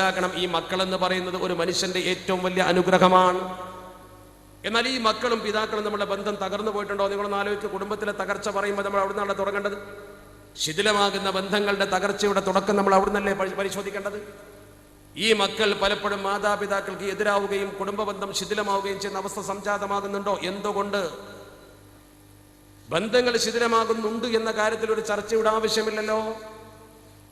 മനസ്സിലാക്കണം ഈ മക്കൾ എന്ന് പറയുന്നത് ഒരു മനുഷ്യന്റെ ഏറ്റവും വലിയ അനുഗ്രഹമാണ്. എന്നാൽ ഈ മക്കളും പിതാക്കളും നമ്മുടെ ബന്ധം തകർന്നു പോയിട്ടുണ്ടോ? നിങ്ങളൊന്ന് ആലോചിച്ച് കുടുംബത്തിലെ തകർച്ച പറയുമ്പോൾ നമ്മൾ അവിടെ നിന്നാണ് തുടങ്ങേണ്ടത്? ശിഥിലമാകുന്ന ബന്ധങ്ങളുടെ തകർച്ചയുടെ തുടക്കം നമ്മൾ അവിടെ നിന്നല്ലേ പരിശോധിക്കേണ്ടത്? ഈ മക്കൾ പലപ്പോഴും മാതാപിതാക്കൾക്ക് എതിരാവുകയും കുടുംബ ബന്ധം ശിഥിലമാവുകയും ചെയ്യുന്ന അവസ്ഥ സംജാതമാകുന്നുണ്ടോ? എന്തുകൊണ്ട്? ബന്ധങ്ങൾ ശിഥിലമാകുന്നുണ്ട് എന്ന കാര്യത്തിൽ ഒരു ചർച്ചയുടെ ആവശ്യമില്ലല്ലോ.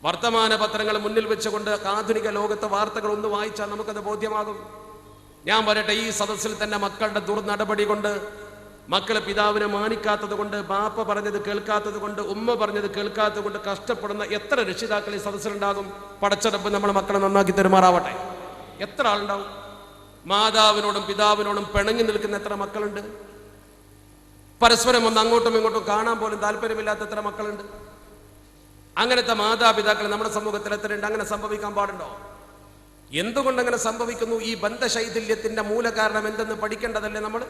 വർത്തമാന പത്രങ്ങൾ മുന്നിൽ വെച്ചുകൊണ്ട് ആധുനിക ലോകത്തെ വാർത്തകൾ ഒന്ന് വായിച്ചാൽ നമുക്കത് ബോധ്യമാകും. ഞാൻ പറയട്ടെ ഈ സദസ്സിൽ തന്നെ മക്കളുടെ ദുർനടപടി കൊണ്ട് മക്കളെ പിതാവിനെ മാനിക്കാത്തത് കൊണ്ട് ബാപ്പ പറഞ്ഞത് കേൾക്കാത്തത് കൊണ്ട് ഉമ്മ പറഞ്ഞത് കേൾക്കാത്തത് കൊണ്ട് കഷ്ടപ്പെടുന്ന എത്ര രക്ഷിതാക്കൾ ഈ സദസ്സിലുണ്ടാകും? പടച്ചടപ്പ് നമ്മളെ മക്കളെ നന്നാക്കി തെരുമാറാവട്ടെ. എത്ര ആളുണ്ടാവും? മാതാവിനോടും പിതാവിനോടും പിണങ്ങി നിൽക്കുന്ന എത്ര മക്കളുണ്ട്? പരസ്പരം ഒന്ന് അങ്ങോട്ടും ഇങ്ങോട്ടും കാണാൻ പോലും താല്പര്യമില്ലാത്ത എത്ര മക്കളുണ്ട്? അങ്ങനത്തെ മാതാപിതാക്കൾ നമ്മുടെ സമൂഹത്തിൽ എത്രയുണ്ട്? അങ്ങനെ സംഭവിക്കാൻ പാടുണ്ടോ? എന്തുകൊണ്ട് അങ്ങനെ സംഭവിക്കുന്നു? ഈ ബന്ധശൈഥില്യത്തിന്റെ മൂലകാരണം എന്തെന്ന് പഠിക്കേണ്ടതല്ലേ നമ്മൾ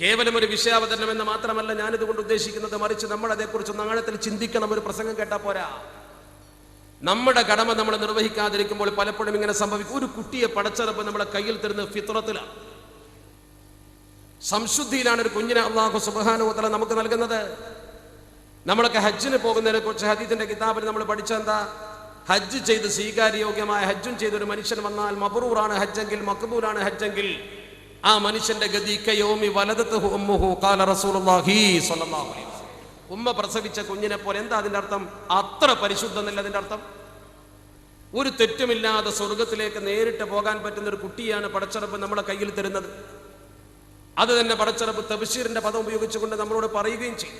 കേവലം ഒരു വിഷയാവതരണം എന്ന് മാത്രമല്ല ഞാനിതുകൊണ്ട് ഉദ്ദേശിക്കുന്നത്. മറിച്ച് നമ്മൾ അതേക്കുറിച്ച് നാളത്തിൽ ചിന്തിക്കണം. ഒരു പ്രസംഗം കേട്ടാൽ പോരാ. നമ്മുടെ കടമ നമ്മൾ നിർവഹിക്കാതിരിക്കുമ്പോൾ പലപ്പോഴും ഇങ്ങനെ സംഭവിക്കും. ഒരു കുട്ടിയെ പടച്ചറപ്പ് നമ്മളെ കയ്യിൽ തരുന്ന ഫിത്രത്തിലാണ് സംശുദ്ധിയിലാണ് ഒരു കുഞ്ഞിനെ അള്ളാഹു സുബാനുത്തല നമുക്ക് നൽകുന്നത്. നമ്മളൊക്കെ ഹജ്ജിന് പോകുന്നതിനെ കുറിച്ച് ഹദീദിന്റെ കിതാബിൽ നമ്മൾ പഠിച്ചെന്താ ഹജ്ജ് ചെയ്ത് സ്വീകാര്യയോഗ്യമായ ഹജ്ജും ചെയ്തൊരു മനുഷ്യൻ വന്നാൽ മബറൂറാണ് ഹജ്ജെങ്കിൽ മക്ബൂറാണ് ഹജ്ജെങ്കിൽ. ആ മനുഷ്യന്റെ ഗതി കയോമി വലതത്ത് ഉമ്മ പ്രസവിച്ച കുഞ്ഞിനെ പോലെ എന്താ അതിന്റെ അർത്ഥം? അത്ര പരിശുദ്ധമെന്നല്ല അതിന്റെ അർത്ഥം? ഒരു തെറ്റുമില്ലാതെ സ്വർഗത്തിലേക്ക് നേരിട്ട് പോകാൻ പറ്റുന്ന ഒരു കുട്ടിയാണ് പടച്ചറപ്പ് നമ്മുടെ കയ്യിൽ തരുന്നത്. അത് തന്നെ പടച്ചറപ്പ് തബഷീറിന്റെ പദം ഉപയോഗിച്ചുകൊണ്ട് നമ്മളോട് പറയുകയും ചെയ്യും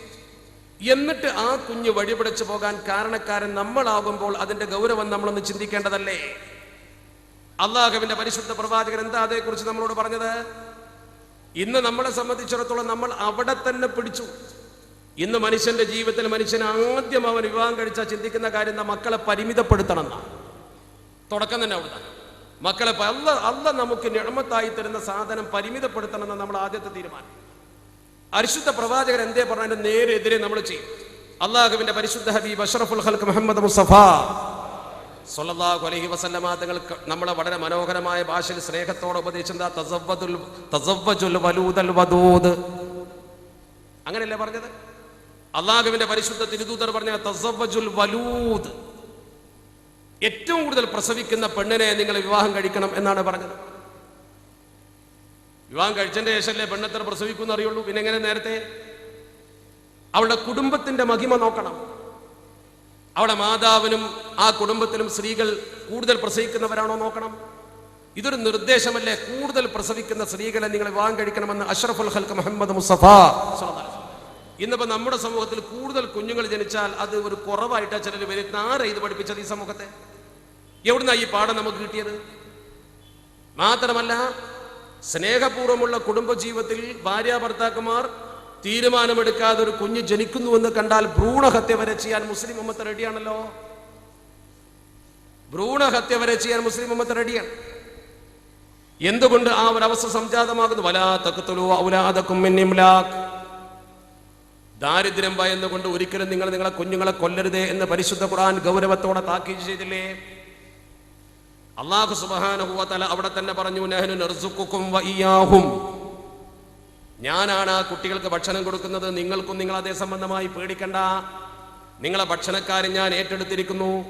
എന്നിട്ട് ആ കുഞ്ഞ് വഴിപിടച്ചു പോകാൻ കാരണക്കാരൻ നമ്മളാകുമ്പോൾ അതിന്റെ ഗൗരവം നമ്മളൊന്ന് ചിന്തിക്കേണ്ടതല്ലേ? അള്ളാഹുവിന്റെ പരിശുദ്ധ പ്രവാചകൻ എന്താ അതേക്കുറിച്ച് നമ്മളോട് പറഞ്ഞത്? ഇന്ന് നമ്മളെ സംബന്ധിച്ചിടത്തോളം നമ്മൾ അവിടെ തന്നെ പിടിച്ചു. ഇന്ന് മനുഷ്യന്റെ ജീവിതത്തിൽ മനുഷ്യൻ ആദ്യം അവൻ വിവാഹം കഴിച്ചാൽ ചിന്തിക്കുന്ന കാര്യം എന്താ? മക്കളെ പരിമിതപ്പെടുത്തണം എന്നാ തുടക്കം തന്നെ അവിടെ മക്കളെ അല്ല അല്ല നമുക്ക് നിഴമത്തായി തരുന്ന സാധനം പരിമിതപ്പെടുത്തണം എന്ന നമ്മൾ ആദ്യത്തെ തീരുമാനം. പരിശുദ്ധ പ്രവാചകൻ എന്തേ പറഞ്ഞതിന്റെ നേരെതിരെ നമ്മൾ ചെയ്യും. അള്ളാഹുവിന്റെ പരിശുദ്ധ ഹബീബ് അഷ്റഫുൽ ഹൽക്ക് മുഹമ്മദ് മുസഫ സൊല്ലാഹു അലഹി വസല്ലമ തങ്ങൾ നമ്മളെ വളരെ മനോഹരമായ ഭാഷയിൽ സ്നേഹത്തോടെ ഉപദേശിച്ചത് അങ്ങനെയല്ലേ പറഞ്ഞത്? അള്ളാഹുവിന്റെ പരിശുദ്ധ തിരുദൂതർ പറഞ്ഞ തസവജുൽ വലൂദ്. ഏറ്റവും കൂടുതൽ പ്രസവിക്കുന്ന പെണ്ണിനെ നിങ്ങൾ വിവാഹം കഴിക്കണം എന്നാണ് പറഞ്ഞത്. വിവാഹം കഴിച്ചതിന്റെ ശേഷമല്ലേ പെണ്ണെത്ര പ്രസവിക്കുമെന്ന് അറിയുള്ളൂ? പിന്നെ എങ്ങനെ നേരത്തെ? അവളുടെ കുടുംബത്തിന്റെ മഹിമ നോക്കണം. അവളുടെ മാതാവിനും ആ കുടുംബത്തിലും സ്ത്രീകൾ കൂടുതൽ പ്രസവിക്കുന്നവരാണോ നോക്കണം. ഇതൊരു നിർദ്ദേശമല്ലേ? കൂടുതൽ പ്രസവിക്കുന്ന സ്ത്രീകളെ നിങ്ങൾ വിവാഹം കഴിക്കണമെന്ന് അഷ്റഫുൽ ഹൽക്ക് മുഹമ്മദ് മുസഫ ഇന്നിപ്പോ നമ്മുടെ സമൂഹത്തിൽ കൂടുതൽ കുഞ്ഞുങ്ങൾ ജനിച്ചാൽ അത് ഒരു കുറവായിട്ടാ ചിലർ വരുന്ന ആരാ ഇത് പഠിപ്പിച്ചത് ഈ സമൂഹത്തെ? എവിടുന്നാ ഈ പാഠം നമുക്ക് കിട്ടിയത്? മാത്രമല്ല സ്നേഹപൂർവമുള്ള കുടുംബജീവിതത്തിൽ ഭാര്യ ഭർത്താക്കന്മാർ തീരുമാനമെടുക്കാതെ ഒരു കുഞ്ഞ് ജനിക്കുന്നുവെന്ന് കണ്ടാൽ ഭ്രൂണഹത്യ വരെ ചെയ്യാൻ മുസ്ലിം ഉമ്മത്ത് റെഡിയാണല്ലോ? ഭ്രൂണഹത്യ വരെ ചെയ്യാൻ മുസ്ലിം ഉമ്മത്ത് റെഡിയാണ്. എന്തുകൊണ്ട് ആ ഒരു അവസ്ഥ സംജാതമാകുന്നു? വലാ ദാരിദ്ര്യം ഭയന്നുകൊണ്ട് ഒരിക്കലും നിങ്ങൾ നിങ്ങളെ കുഞ്ഞുങ്ങളെ കൊല്ലരുതേ എന്ന് പരിശുദ്ധ ഖുർആൻ ഗൗരവത്തോടെ താക്കീത് ചെയ്തില്ലേ? അള്ളാഹു സുബാനുഭവത്തല അവിടെ തന്നെ പറഞ്ഞു നഹ്നു നർസുക്കും വഇയ്യാഹും ഞാനാണ് ആ കുട്ടികൾക്ക് ഭക്ഷണം കൊടുക്കുന്നത്. നിങ്ങൾക്കും നിങ്ങൾ അതേ സംബന്ധമായി പേടിക്കണ്ട. നിങ്ങളെ ഭക്ഷണക്കാരൻ ഞാൻ ഏറ്റെടുത്തിരിക്കുന്നു.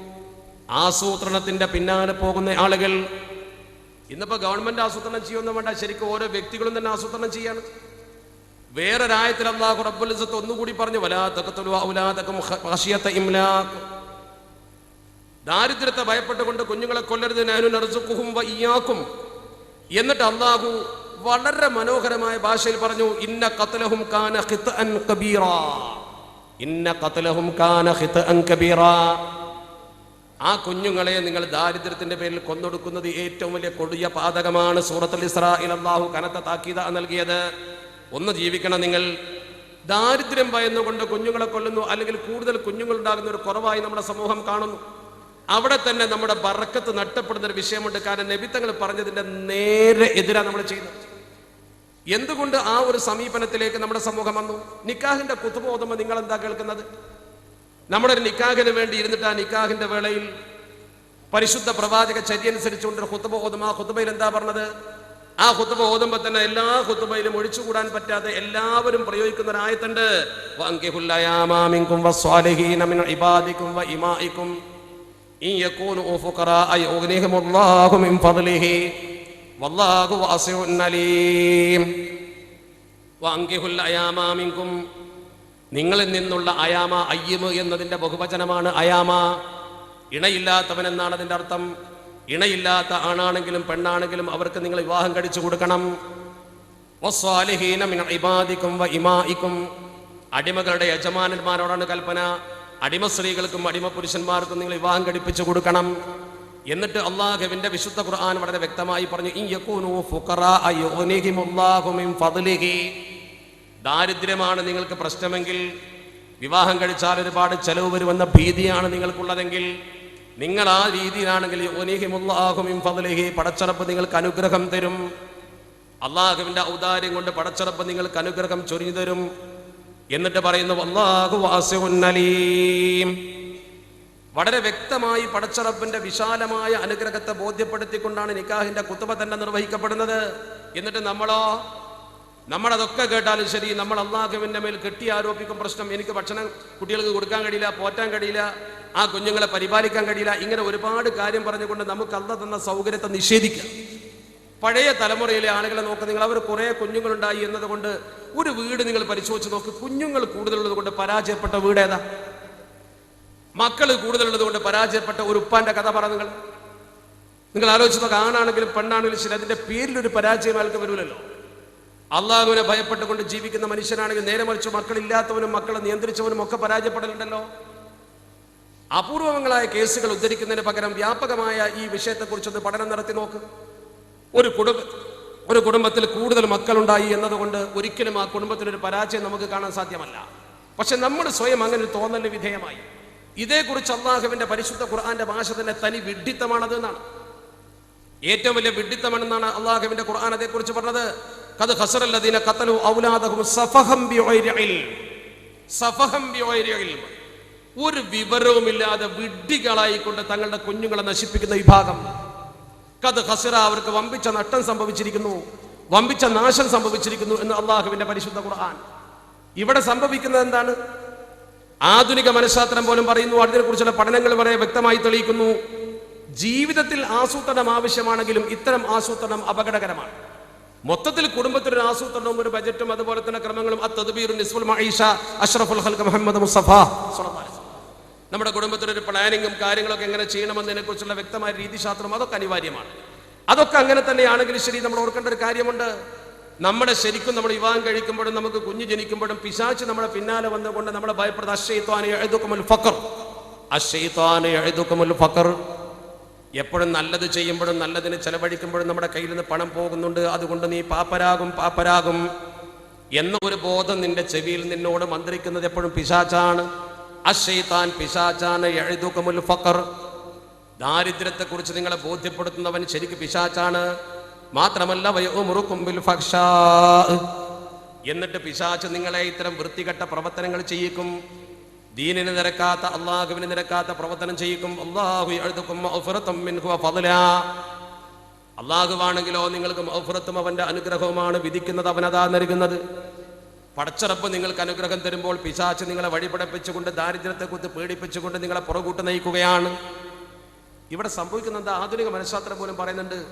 ആസൂത്രണത്തിന്റെ പിന്നാലെ പോകുന്ന ആളുകൾ. ഇന്നിപ്പോ ഗവൺമെന്റ് ആസൂത്രണം ചെയ്യുമെന്ന് വേണ്ട ശരിക്കും ഓരോ വ്യക്തികളും തന്നെ ആസൂത്രണം ചെയ്യാണ്. വേറൊരായത്തിൽ അള്ളാഹു റബ്ബുൽ ഒന്നുകൂടി പറഞ്ഞു വലാ ദാരിദ്ര്യത്തെ ഭയപ്പെട്ടുകൊണ്ട് കുഞ്ഞുങ്ങളെ കൊല്ലരുത് നാനു വയ്യാക്കും എന്നിട്ട് അള്ളാഹു വളരെ മനോഹരമായ ഭാഷയിൽ പറഞ്ഞു ഇന്ന കത്തലഹും കാന ഖിത്അൻ കബീറ. ഇന്ന കത്തലഹും കാന ഖിത്അൻ കബീറ. ആ കുഞ്ഞുങ്ങളെ നിങ്ങൾ ദാരിദ്ര്യത്തിന്റെ പേരിൽ കൊന്നൊടുക്കുന്നത് ഏറ്റവും വലിയ കൊടിയ പാതകമാണ് സൂറത്തുൽ ഇസ്രായിൽ അള്ളാഹു കനത്ത താക്കീത നൽകിയത്. ഒന്ന് ജീവിക്കണം നിങ്ങൾ. ദാരിദ്ര്യം ഭയന്നുകൊണ്ട് കുഞ്ഞുങ്ങളെ കൊല്ലുന്നു അല്ലെങ്കിൽ കൂടുതൽ കുഞ്ഞുങ്ങളുണ്ടാകുന്ന ഒരു കുറവായി നമ്മുടെ സമൂഹം കാണുന്നു. അവിടെ തന്നെ നമ്മുടെ ബറക്കത്ത് നഷ്ടപ്പെടുന്ന ഒരു വിഷയമുണ്ട്. കാരണം നബിത്തങ്ങൾ പറഞ്ഞതിന്റെ നേരെ എതിരാ നമ്മൾ ചെയ്യുന്നത്. എന്തുകൊണ്ട് ആ ഒരു സമീപനത്തിലേക്ക് നമ്മുടെ സമൂഹം വന്നു? നിക്കാഹിന്റെ കുത്തുബോധമ നിങ്ങൾ എന്താ കേൾക്കുന്നത്? നമ്മുടെ ഒരു നിക്കാഹിന് വേണ്ടി ഇരുന്നിട്ട് ആ നിക്കാഹിന്റെ വേളയിൽ പരിശുദ്ധ പ്രവാചക ചര്യ അനുസരിച്ചുകൊണ്ട് ഹുത്തുബ ഓതും ആ ഹുത്തുബയിൽ എന്താ പറഞ്ഞത്? ആ ഹുത്തുബ ഓതുമ്പോ തന്നെ എല്ലാ ഹുത്തുബയിലും ഒഴിച്ചുകൂടാൻ പറ്റാതെ എല്ലാവരും പ്രയോഗിക്കുന്ന ഒരു നിങ്ങളിൽ നിന്നുള്ള അയാമ അയ്യമ് എന്നതിന്റെ ബഹുവചനമാണ് അയാമ. ഇണയില്ലാത്തവൻ എന്നാണ് അതിന്റെ അർത്ഥം. ഇണയില്ലാത്ത ആണാണെങ്കിലും പെണ്ണാണെങ്കിലും അവർക്ക് നിങ്ങൾ വിവാഹം കഴിച്ചു കൊടുക്കണം. ഇബാദിക്കും അടിമകളുടെ യജമാനന്മാരോടാണ് കൽപ്പന. അടിമ സ്ത്രീകൾക്കും അടിമ പുരുഷന്മാർക്കും നിങ്ങൾ വിവാഹം കഴിപ്പിച്ചു കൊടുക്കണം. എന്നിട്ട് അള്ളാഹുവിന്റെ വിശുദ്ധ ഖുർആൻ വളരെ വ്യക്തമായി പറഞ്ഞു ദാരിദ്ര്യമാണ് നിങ്ങൾക്ക് പ്രശ്നമെങ്കിൽ വിവാഹം കഴിച്ചാൽ ഒരുപാട് ചെലവ് വരുമെന്ന ഭീതിയാണ് നിങ്ങൾക്കുള്ളതെങ്കിൽ നിങ്ങൾ ആ രീതിയിലാണെങ്കിൽ ഫദ്ലിഹി പടച്ചറപ്പ് നിങ്ങൾക്ക് അനുഗ്രഹം തരും. അള്ളാഹുവിന്റെ ഔദാര്യം കൊണ്ട് പടച്ചറപ്പ് നിങ്ങൾക്ക് അനുഗ്രഹം ചൊരിഞ്ഞു തരും. എന്നിട്ട് പറയുന്നു വല്ലാഹു വാസുന്നലീം വളരെ വ്യക്തമായി പടച്ചറപ്പിന്റെ വിശാലമായ അനുഗ്രഹത്തെ ബോധ്യപ്പെടുത്തിക്കൊണ്ടാണ് നിക്കാഹിന്റെ കുത്തുബ തന്നെ നിർവഹിക്കപ്പെടുന്നത്. എന്നിട്ട് നമ്മളോ നമ്മളതൊക്കെ കേട്ടാലും ശരി നമ്മൾ അള്ളാഹുവിന്റെ മേൽ കെട്ടി ആരോപിക്കും പ്രശ്നം. എനിക്ക് ഭക്ഷണം കുട്ടികൾക്ക് കൊടുക്കാൻ കഴിയില്ല പോറ്റാൻ കഴിയില്ല ആ കുഞ്ഞുങ്ങളെ പരിപാലിക്കാൻ കഴിയില്ല. ഇങ്ങനെ ഒരുപാട് കാര്യം പറഞ്ഞുകൊണ്ട് നമുക്ക് അല്ല തന്ന സൗകര്യത്തെ നിഷേധിക്കാം. പഴയ തലമുറയിലെ ആളുകളെ നോക്കുക നിങ്ങൾ അവർ കുറെ കുഞ്ഞുങ്ങളുണ്ടായി എന്നതുകൊണ്ട് ഒരു വീട് നിങ്ങൾ പരിശോധിച്ച് നോക്ക്. കുഞ്ഞുങ്ങൾ കൂടുതലുള്ളത് കൊണ്ട് പരാജയപ്പെട്ട വീട് ഏതാ? മക്കൾ കൂടുതലുള്ളത് കൊണ്ട് പരാജയപ്പെട്ട ഒരു ഉപ്പാന്റെ കഥ പറ നിങ്ങൾ. നിങ്ങൾ ആലോചിച്ച് നോക്കുക ആണാണെങ്കിലും പെണ്ണാണെങ്കിലും ശരി അതിന്റെ പേരിൽ ഒരു പരാജയം അയാൾക്ക് വരൂലല്ലോ. അള്ളാഹുവിനെ ഭയപ്പെട്ടുകൊണ്ട് ജീവിക്കുന്ന മനുഷ്യനാണെങ്കിൽ നേരെ മറിച്ച് മക്കളില്ലാത്തവനും മക്കളെ നിയന്ത്രിച്ചവനും ഒക്കെ പരാജയപ്പെടലുണ്ടല്ലോ. അപൂർവങ്ങളായ കേസുകൾ ഉദ്ധരിക്കുന്നതിന് പകരം വ്യാപകമായ ഈ വിഷയത്തെക്കുറിച്ചൊന്ന് പഠനം നടത്തി നോക്ക്. ഒരു കുടുംബ ഒരു കുടുംബത്തിൽ കൂടുതൽ മക്കളുണ്ടായി എന്നതുകൊണ്ട് ഒരിക്കലും ആ കുടുംബത്തിനൊരു പരാജയം നമുക്ക് കാണാൻ സാധ്യമല്ല. പക്ഷെ നമ്മൾ സ്വയം അങ്ങനെ ഒരു തോന്നലിന് വിധേയമായി. ഇതേക്കുറിച്ച് അള്ളാഹുവിന്റെ പരിശുദ്ധ ഖുർആന്റെ ഭാഷ തന്നെ തനി വിഡ്ഢിത്തമാണത് എന്നാണ്. ഏറ്റവും വലിയ വിഡ്ഢിത്തമാണെന്നാണ് അള്ളാഹുവിന്റെ ഖുർആൻ അതേക്കുറിച്ച് പറഞ്ഞത്. കത് ഹസറല്ലദീന കത്തലു ഔലാദഹും സഫഹം സഫഹം ഒരു വിവരവുമില്ലാതെ വിഡ്ഢികളായിക്കൊണ്ട് തങ്ങളുടെ കുഞ്ഞുങ്ങളെ നശിപ്പിക്കുന്ന വിഭാഗം. കത് ഹസിറ അവർക്ക് വമ്പിച്ച നട്ടം സംഭവിച്ചിരിക്കുന്നു വമ്പിച്ച നാശം സംഭവിച്ചിരിക്കുന്നു എന്ന് അള്ളാഹുവിന്റെ പരിശുദ്ധ ഖുർആൻ. ഇവിടെ സംഭവിക്കുന്നത് എന്താണ്? ആധുനിക മനഃശാസ്ത്രം പോലും പറയുന്നു അതിനെക്കുറിച്ചുള്ള പഠനങ്ങൾ വരെ വ്യക്തമായി തെളിയിക്കുന്നു. ജീവിതത്തിൽ ആസൂത്രണം ആവശ്യമാണെങ്കിലും ഇത്തരം ആസൂത്രണം അപകടകരമാണ്. മൊത്തത്തിൽ കുടുംബത്തിനൊരു ആസൂത്രണവും ഒരു ബജറ്റും അതുപോലെ തന്നെ ക്രമങ്ങളും. അത്തദ്ബീറും നിസ്ഫുൽ മഈഷ അഷ്റഫുൽ ഖൽഖ് മുഹമ്മദ് അലൈഹി വസല്ലം. നമ്മുടെ കുടുംബത്തിനൊരു പ്ലാനിങ്ങും കാര്യങ്ങളൊക്കെ എങ്ങനെ ചെയ്യണമെന്നതിനെ കുറിച്ചുള്ള വ്യക്തമായ രീതിശാസ്ത്രം അതൊക്കെ അനിവാര്യമാണ്. അതൊക്കെ അങ്ങനെ തന്നെയാണെങ്കിൽ ശരി നമ്മൾ ഓർക്കേണ്ട ഒരു കാര്യമുണ്ട്. നമ്മുടെ ശരിക്കും നമ്മൾ വിവാഹം കഴിക്കുമ്പോഴും നമുക്ക് കുഞ്ഞു ജനിക്കുമ്പോഴും പിശാച്ച് നമ്മുടെ പിന്നാലെ വന്നുകൊണ്ട് നമ്മളെ ഭയപ്പെടുന്ന അഷയ്ത്താൻ എഴുതുക്കുമുൽ ഫക്കർ അഷയ്ത്താൻ എഴുതുക്കുമുൽ ഫക്കർ എപ്പോഴും നല്ലത് ചെയ്യുമ്പോഴും നല്ലതിന് ചെലവഴിക്കുമ്പോഴും നമ്മുടെ കയ്യിൽ നിന്ന് പണം പോകുന്നുണ്ട്. അതുകൊണ്ട് നീ പാപ്പരാകും പാപ്പരാകും. എന്ന ഒരു ബോധം നിന്റെ ചെവിയിൽ നിന്നോട് മന്ത്രിക്കുന്നത് എപ്പോഴും പിശാച്ചാണ്. അഷയ്ത്താൻ പിശാചാന എഴുതുകമുൽ ഫക്കർ ദാരിദ്ര്യത്തെക്കുറിച്ച് നിങ്ങളെ ബോധ്യപ്പെടുത്തുന്നവൻ ശരിക്ക് പിശാച്ചാണ് മാത്രമല്ല വയോമുറുക്കുമ്പിൽ ഫഹ്ഷാ. എന്നിട്ട് പിശാച്ച് നിങ്ങളെ ഇത്തരം വൃത്തികെട്ട പ്രവർത്തനങ്ങൾ ചെയ്യിക്കും. ദീനിന് നിരക്കാത്ത അള്ളാഹുവിന് നിരക്കാത്ത പ്രവർത്തനം ചെയ്യിക്കും. അള്ളാഹു എഴുതുക്കും. അള്ളാഹുവാണെങ്കിലോ നിങ്ങൾക്ക് അവന്റെ അനുഗ്രഹവുമാണ് വിധിക്കുന്നത് അവനതാ നൽകുന്നത്. പടച്ചറപ്പ് നിങ്ങൾക്ക് അനുഗ്രഹം തരുമ്പോൾ പിശാച്ച് നിങ്ങളെ വഴിപടപ്പിച്ചുകൊണ്ട് ദാരിദ്ര്യത്തെ കുത്ത് പേടിപ്പിച്ചുകൊണ്ട് നിങ്ങളെ പുറകൂട്ട് നയിക്കുകയാണ്. ഇവിടെ സംഭവിക്കുന്ന എന്താ? ആധുനിക മനഃശാസ്ത്രം പോലും പറയുന്നുണ്ട്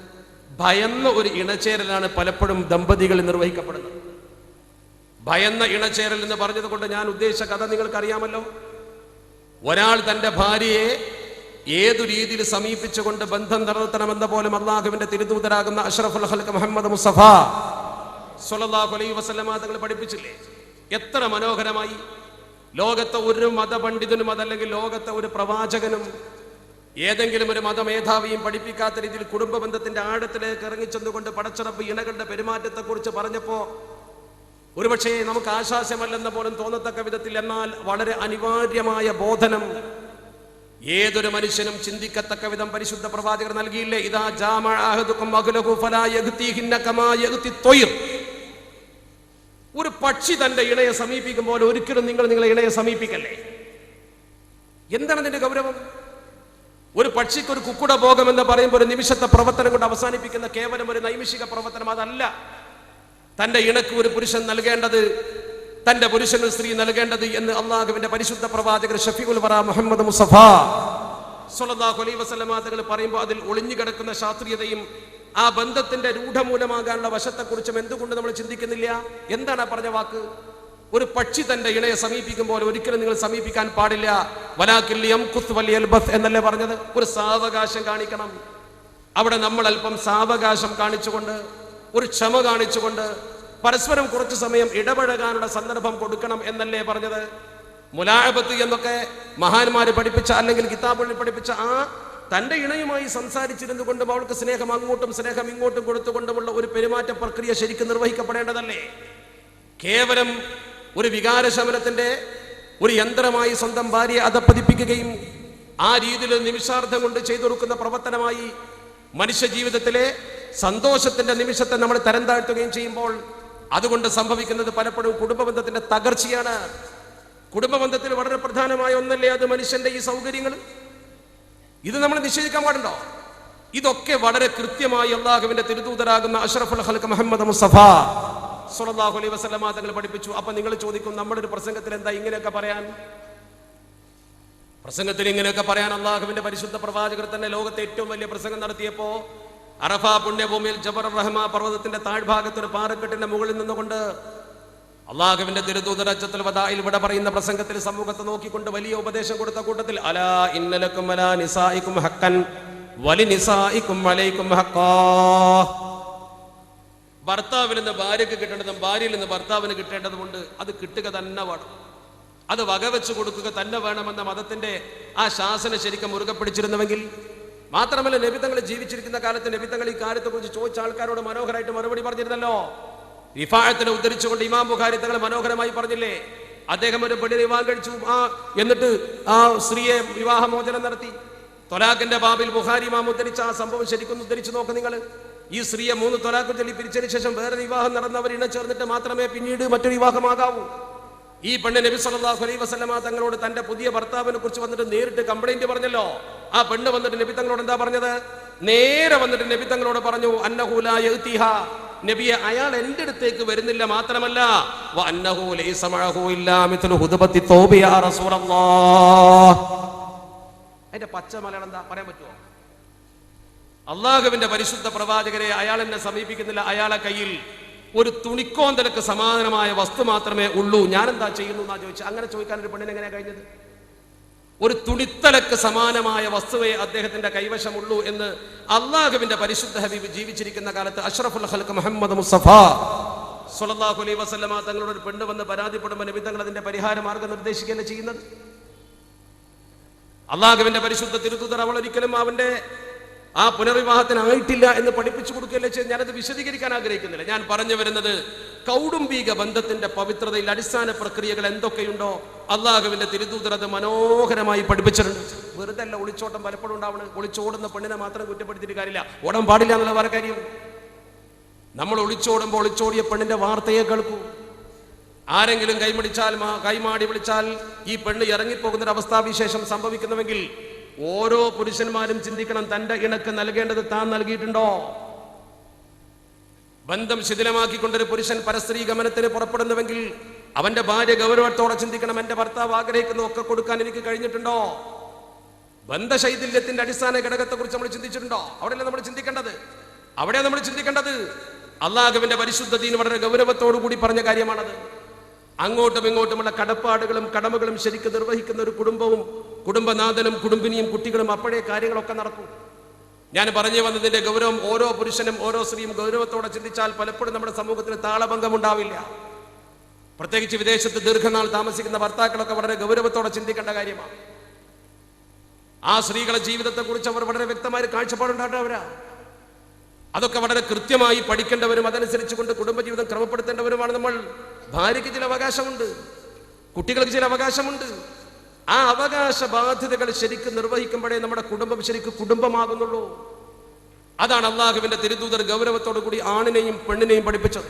ഭയന്ന ഒരു ഇണചേരലാണ് പലപ്പോഴും ദമ്പതികൾ നിർവഹിക്കപ്പെടുന്നത്. ഭയന്ന ഇണചേരൽ എന്ന് പറഞ്ഞത് കൊണ്ട് ഞാൻ ഉദ്ദേശിച്ച കഥ നിങ്ങൾക്കറിയാമല്ലോ. ഒരാൾ തന്റെ ഭാര്യയെ ഏതു രീതിയിൽ സമീപിച്ചുകൊണ്ട് ബന്ധം നിലനിർത്തണമെന്ന പോലും അള്ളാഹുവിന്റെ തിരുദൂതരാകുന്ന അഷ്റഫുൽ ഹൽക്ക് മുഹമ്മദ് മുസ്തഫ സ്വല്ലല്ലാഹു അലൈ വസല്ലമ തങ്ങൾ പഠിപ്പിച്ചില്ലേ? എത്ര മനോഹരമായി. ലോകത്തെ ഒരു മതപണ്ഡിതനും അതല്ലെങ്കിൽ ലോകത്തെ ഒരു പ്രവാചകനും ഏതെങ്കിലും ഒരു മതമേധാവിയും പഠിപ്പിക്കാത്ത രീതിയിൽ കുടുംബ ബന്ധത്തിന്റെ ആഴത്തിലേക്ക് ഇറങ്ങിച്ചെന്നുകൊണ്ട് പടച്ചിറപ്പ് ഇണകളുടെ പെരുമാറ്റത്തെക്കുറിച്ച് പറഞ്ഞപ്പോ ഒരുപക്ഷെ നമുക്ക് ആശാസ്യമല്ലെന്ന പോലും തോന്നത്തക്ക വിധത്തിൽ എന്നാൽ വളരെ അനിവാര്യമായ ബോധനം ഏതൊരു മനുഷ്യനും ചിന്തിക്കത്തക്ക വിധം പരിശുദ്ധ പ്രവാചകർ നൽകിയില്ലേ? ഇതാ ജാമഅ ഒരു പക്ഷി തന്റെ ഇണയെ സമീപിക്കുമ്പോൾ ഒരിക്കലും നിങ്ങൾ നിങ്ങളെ ഇണയെ സമീപിക്കല്ലേ? എന്താണ് അതിന്റെ ഗൗരവം? ഒരു പക്ഷിക്ക് ഒരു കുക്കുട ഭോഗമെന്ന് പറയുമ്പോൾ ഒരു നിമിഷത്തെ പ്രവർത്തനം കൊണ്ട് അവസാനിപ്പിക്കുന്ന കേവലം ഒരു നൈമിഷിക പ്രവർത്തനം അതല്ല. തന്റെ ഇണക്ക് ഒരു പുരുഷൻ നൽകേണ്ടത് തന്റെ പുരുഷന് സ്ത്രീ നൽകേണ്ടത് എന്ന് അള്ളാഹുവിന്റെ പരിശുദ്ധ പ്രവാചകർ ഷഫീഖുൽ വറ മുഹമ്മദ് മുസഫ സ്വല്ലല്ലാഹു അലൈഹി വസല്ലമ തങ്ങൾ പറയുമ്പോൾ അതിൽ ഒളിഞ്ഞു കിടക്കുന്ന ശാസ്ത്രീയതയും ആ ബന്ധത്തിന്റെ രൂഢമൂലമാകാനുള്ള വശത്തെക്കുറിച്ചും എന്തുകൊണ്ട് നമ്മൾ ചിന്തിക്കുന്നില്ല? എന്താണ് ആ പറഞ്ഞ വാക്ക്? ഒരു പക്ഷി തന്റെ ഇണയെ സമീപിക്കുമ്പോൾ ഒരിക്കലും നിങ്ങൾ സമീപിക്കാൻ പാടില്ല. വലാക്കില്ലിയം വലിയൽ ബസ് എന്നല്ലേ പറഞ്ഞത്? ഒരു സാവകാശം കാണിക്കണം. അവിടെ നമ്മൾ അല്പം സാവകാശം കാണിച്ചുകൊണ്ട് ഒരു ക്ഷമ കാണിച്ചുകൊണ്ട് പരസ്പരം കുറച്ചു സമയം ഇടപഴകാനുള്ള സന്ദർഭം കൊടുക്കണം എന്നല്ലേ പറഞ്ഞത്? മുലാഴബത്ത് എന്നൊക്കെ മഹാന്മാര് പഠിപ്പിച്ച അല്ലെങ്കിൽ കിതാബുകളിൽ പഠിപ്പിച്ച ആ തന്റെ ഇണയുമായി സംസാരിച്ചിരുന്നു കൊണ്ടും അവൾക്ക് സ്നേഹം അങ്ങോട്ടും സ്നേഹം ഇങ്ങോട്ടും കൊടുത്തുകൊണ്ടുമുള്ള ഒരു പെരുമാറ്റ പ്രക്രിയ ശരിക്കും നിർവഹിക്കപ്പെടേണ്ടതല്ലേ? കേവലം ഒരു വികാരശമനത്തിന്റെ ഒരു യന്ത്രമായി സ്വന്തം ഭാര്യയെ അധപ്പതിപ്പിക്കുകയും ആ രീതിയിൽ നിമിഷാർത്ഥം കൊണ്ട് ചെയ്തു കൊടുക്കുന്ന പ്രവർത്തനമായി മനുഷ്യ ജീവിതത്തിലെ സന്തോഷത്തിന്റെ നിമിഷത്തെ നമ്മൾ തരം താഴ്ത്തുകയും ചെയ്യുമ്പോൾ അതുകൊണ്ട് സംഭവിക്കുന്നത് പലപ്പോഴും കുടുംബബന്ധത്തിന്റെ തകർച്ചയാണ്. കുടുംബബന്ധത്തിൽ വളരെ പ്രധാനമായ ഒന്നല്ലേ അത് മനുഷ്യന്റെ ഈ സൗകര്യങ്ങൾ? ഇത് നമ്മൾ നിഷേധിക്കാൻ പാടുണ്ടോ? ഇതൊക്കെ വളരെ കൃത്യമായി അള്ളാഹുവിന്റെ തിരുതൂതരാകുന്ന അഷ്റഫുൽ ഹൽക്ക് മുഹമ്മദ് മുസ്തഫ സുലല്ലാഹു അലൈ വസല്ലമ തങ്ങൾ പഠിപ്പിച്ചു. അപ്പൊ നിങ്ങൾ ചോദിക്കും നമ്മുടെ ഒരു പ്രസംഗത്തിൽ എന്താ ഇങ്ങനെയൊക്കെ പറയാൻ? പ്രസംഗത്തിൽ ഇങ്ങനെയൊക്കെ പറയാൻ അള്ളാഹുവിന്റെ പരിശുദ്ധ പ്രവാചകർ തന്നെ ലോകത്തെ ഏറ്റവും വലിയ പ്രസംഗം നടത്തിയപ്പോ അറഫ പുണ്യഭൂമിയിൽ ജബർ റഹ്മ പർവതത്തിന്റെ താഴ്ഭാഗത്ത് ഒരു പാറക്കെട്ടിന്റെ മുകളിൽ നിന്നുകൊണ്ട് അള്ളാഹുവിന്റെ തിരുദൂതരച്ചത്തിൽ വതായിൽ ഇവിടെ പറയുന്ന പ്രസംഗത്തിൽ സമൂഹത്തെ നോക്കിക്കൊണ്ട് വലിയ ഉപദേശം കൊടുത്ത കൂട്ടത്തിൽ അലാ ഇന്നലക്കും അലാ നിസായിക്കും ഹക്കൻ വലി നിസായിക്കും അലൈക്കും ഹക്കാ ഭർത്താവിൽ നിന്ന് ഭാര്യക്ക് കിട്ടേണ്ടതും ഭാര്യയിൽ നിന്ന് ഭർത്താവിന് കിട്ടേണ്ടതുമുണ്ട്. അത് കിട്ടുക തന്നെ വേണം. അത് വകവെച്ച് കൊടുക്കുക തന്നെ വേണമെന്ന മതത്തിന്റെ ആ ശാസന ശരിക്കും മുറുകെ പിടിച്ചിരുന്നുവെങ്കിൽ മാത്രമല്ല നബിത്തങ്ങൾ ജീവിച്ചിരിക്കുന്ന കാലത്ത് നബിത്തങ്ങൾ ഈ കാര്യത്തെ കുറിച്ച് ചോദിച്ച ആൾക്കാരോട് മനോഹരമായിട്ട് മറുപടി പറഞ്ഞിരുന്നല്ലോ. വിഫാഴത്തിനെ ഉദ്ധരിച്ചുകൊണ്ട് ഇമാം ബുഖാരി തങ്ങൾ മനോഹരമായി പറഞ്ഞില്ലേ? അദ്ദേഹം ഒരു പെണ്ണിനെ വിവാഹം കഴിച്ചു. ആ എന്നിട്ട് ആ സ്ത്രീയെ വിവാഹമോചനം നടത്തി. തൊലാഖിന്റെ ബാബിൽ ബുഖാരി ഇമാം ഉദ്ധരിച്ച ആ സംഭവം ശരിക്കും ഉദ്ധരിച്ചു നോക്ക് നിങ്ങൾ ഈ സ്ത്രീയെ മൂന്ന് തൊലാഖ് ചൊല്ലി പിരിച്ചതിന് ശേഷം വേറെ വിവാഹം നടന്നവർ ഇണ ചേർന്നിട്ട് മാത്രമേ പിന്നീട് മറ്റൊരു വിവാഹമാകാവൂ. ഈ പെണ്ണ് നബി സല്ലല്ലാഹു അലൈഹി വസല്ലമ തങ്ങളോട് തന്റെ പുതിയ ഭർത്താവിനെ കുറിച്ച് വന്നിട്ട് നേരിട്ട് കംപ്ലൈന്റ് പറഞ്ഞല്ലോ. ആ പെണ്ണ് വന്നിട്ട് നബി തങ്ങളോട് എന്താ പറഞ്ഞത്? നേരെ വന്നിട്ട് നബി തങ്ങളോട് പറഞ്ഞു അന്നഹുല നബിയെ അയാൾ എന്റെ അടുത്തേക്ക് വരുന്നില്ല മാത്രമല്ല. അതിന്റെ പച്ച എന്താ പറയാൻ പറ്റുമോ? അള്ളാഹുവിന്റെ പരിശുദ്ധ പ്രവാചകരെ അയാൾ എന്നെ സമീപിക്കുന്നില്ല. അയാളെ കയ്യിൽ ഒരു തുണിക്കോന്തലക്ക് സമാധാനമായ വസ്തു മാത്രമേ ഉള്ളൂ. ഞാൻ എന്താ ചെയ്യുന്നു എന്നാ ചോദിച്ചു അങ്ങനെ ചോദിക്കാൻ ഒരു പെണ്ണിന് എങ്ങനെയാ കഴിഞ്ഞത്? ഒരു തുണിത്തലക്ക് സമാനമായ വസ്തുവേ അദ്ദേഹത്തിന്റെ കൈവശമുള്ളൂ എന്ന് അള്ളാഹുവിന്റെ പരിശുദ്ധ ഹബീബ് ജീവിച്ചിരിക്കുന്ന കാലത്ത് അഷ്റഫുൽ ഹൽക്ക് മുഹമ്മദ് മുസഫ സുലല്ലാഹു അലൈ വസ്ലമ തങ്ങളോട് ഒരു പെണ്ണ് വന്ന് പരാതിപ്പെടുമ്പോൾ നബി തങ്ങൾ അതിന്റെ പരിഹാര മാർഗം നിർദ്ദേശിക്കുകയല്ലേ ചെയ്യുന്നത്? അള്ളാഹുവിന്റെ പരിശുദ്ധ തിരുത്തുതർ അവൾ ഒരിക്കലും അവന്റെ ആ പുനർവിവാഹത്തിന് ആയിട്ടില്ല എന്ന് പഠിപ്പിച്ചു കൊടുക്കുകയല്ലേ ചെയ്ത് ഞാനത് വിശദീകരിക്കാൻ ആഗ്രഹിക്കുന്നില്ല. ഞാൻ പറഞ്ഞു വരുന്നത് കൗടുംബിക ബന്ധത്തിന്റെ പവിത്രതയിൽ അടിസ്ഥാന പ്രക്രിയകൾ എന്തൊക്കെയുണ്ടോ അള്ളാഹുവിന്റെ തിരുദൂതർ അത് മനോഹരമായി പഠിപ്പിച്ചിട്ടുണ്ട്. വെറുതെ അല്ല ഒളിച്ചോട്ടം പലപ്പോഴും ഉണ്ടാവണം. ഒളിച്ചോടുന്ന പെണ്ണിനെ മാത്രം കുറ്റപ്പെടുത്തിയിട്ട് കാര്യമില്ല. ഓടാൻ പാടില്ല എന്നുള്ള വേറെ കാര്യം. നമ്മൾ ഒളിച്ചോടുമ്പോൾ ഒളിച്ചോടിയ പെണ്ണിന്റെ വാർത്തയെ കേൾക്കൂ. ആരെങ്കിലും കൈമടിച്ചാൽ കൈമാടി വിളിച്ചാൽ ഈ പെണ്ണ് ഇറങ്ങിപ്പോകുന്ന ഒരു അവസ്ഥാവിശേഷം സംഭവിക്കുന്നുവെങ്കിൽ ഓരോ പുരുഷന്മാരും ചിന്തിക്കണം തന്റെ ഇണക്ക് നൽകേണ്ടത് താൻ നൽകിയിട്ടുണ്ടോ? ബന്ധം ശിഥിലമാക്കിക്കൊണ്ടൊരു പുരുഷൻ പരസ്ത്രീ ഗമനത്തിന് പുറപ്പെടുന്നുവെങ്കിൽ അവന്റെ ഭാര്യ ഗൗരവത്തോടെ ചിന്തിക്കണം എന്റെ ഭർത്താവ് ആഗ്രഹിക്കുന്ന ഒക്കെ കൊടുക്കാൻ എനിക്ക് കഴിഞ്ഞിട്ടുണ്ടോ? ബന്ധശൈഥില്യത്തിന്റെ അടിസ്ഥാന ഘടകത്തെ കുറിച്ച് നമ്മൾ ചിന്തിച്ചിട്ടുണ്ടോ? അവിടെയല്ല നമ്മൾ ചിന്തിക്കേണ്ടത്? അവിടെ നമ്മൾ ചിന്തിക്കേണ്ടത്? അള്ളാഹുവിന്റെ പരിശുദ്ധതീന് വളരെ ഗൗരവത്തോടു കൂടി പറഞ്ഞ കാര്യമാണത്. അങ്ങോട്ടും ഇങ്ങോട്ടുമുള്ള കടപ്പാടുകളും കടമകളും ശരിക്കും നിർവഹിക്കുന്ന ഒരു കുടുംബവും കുടുംബനാഥനും കുടുംബിനിയും കുട്ടികളും അപ്പോഴേ കാര്യങ്ങളൊക്കെ നടക്കും. ഞാൻ പറഞ്ഞു വന്നതിന്റെ ഗൗരവം ഓരോ പുരുഷനും ഓരോ സ്ത്രീയും ഗൗരവത്തോടെ ചിന്തിച്ചാൽ പലപ്പോഴും നമ്മുടെ സമൂഹത്തിന് താളഭംഗം ഉണ്ടാവില്ല പ്രത്യേകിച്ച് വിദേശത്ത് ദീർഘനാൾ താമസിക്കുന്ന ഭർത്താക്കളൊക്കെ വളരെ ഗൗരവത്തോടെ ചിന്തിക്കേണ്ട കാര്യമാണ്. ആ സ്ത്രീകളുടെ ജീവിതത്തെ കുറിച്ച് അവർ വളരെ വ്യക്തമായ ഒരു കാഴ്ചപ്പാടുണ്ടാകേണ്ടവരാ അതൊക്കെ വളരെ കൃത്യമായി പഠിക്കേണ്ടവരും അതനുസരിച്ച് കൊണ്ട് കുടുംബജീവിതം ക്രമപ്പെടുത്തേണ്ടവരുമാണ് നമ്മൾ. ഭാര്യയ്ക്ക് ചില അവകാശമുണ്ട് കുട്ടികൾക്ക് ചില അവകാശമുണ്ട്. ആ അവകാശ ബാധ്യതകൾ ശരിക്കും നിർവഹിക്കുമ്പോഴേ നമ്മുടെ കുടുംബം ശരിക്കും കുടുംബമാകുന്നുള്ളൂ. അതാണ് അള്ളാഹുവിന്റെ തിരുദൂതർ ഗൗരവത്തോടു കൂടി ആണിനെയും പെണ്ണിനെയും പഠിപ്പിച്ചത്.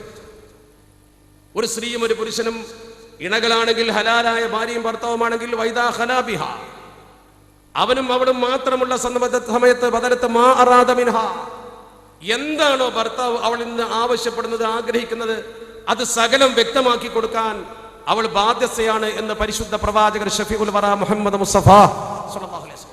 ഒരു സ്ത്രീയും ഒരു പുരുഷനും ഇണകളാണെങ്കിൽ ഹലാലായ ഭാര്യയും ഭർത്താവുമാണെങ്കിൽ വൈദാ ഹലാബിഹ. അവനും അവളും മാത്രമുള്ള സമയത്ത് പതരത്ത് മാ അറാദമിൻഹ എന്താണോ ഭർത്താവ് അവളിൽ നിന്ന് ആവശ്യപ്പെടുന്നത് ആഗ്രഹിക്കുന്നത് അത് സകലം വ്യക്തമാക്കി കൊടുക്കാൻ അവൾ ബാധ്യസ്ഥയാണ് എന്ന് പരിശുദ്ധ പ്രവാചകർ ഷഫീഉൽ വറ മുഹമ്മദ് മുസ്തഫ സ്വല്ലല്ലാഹു അലൈഹി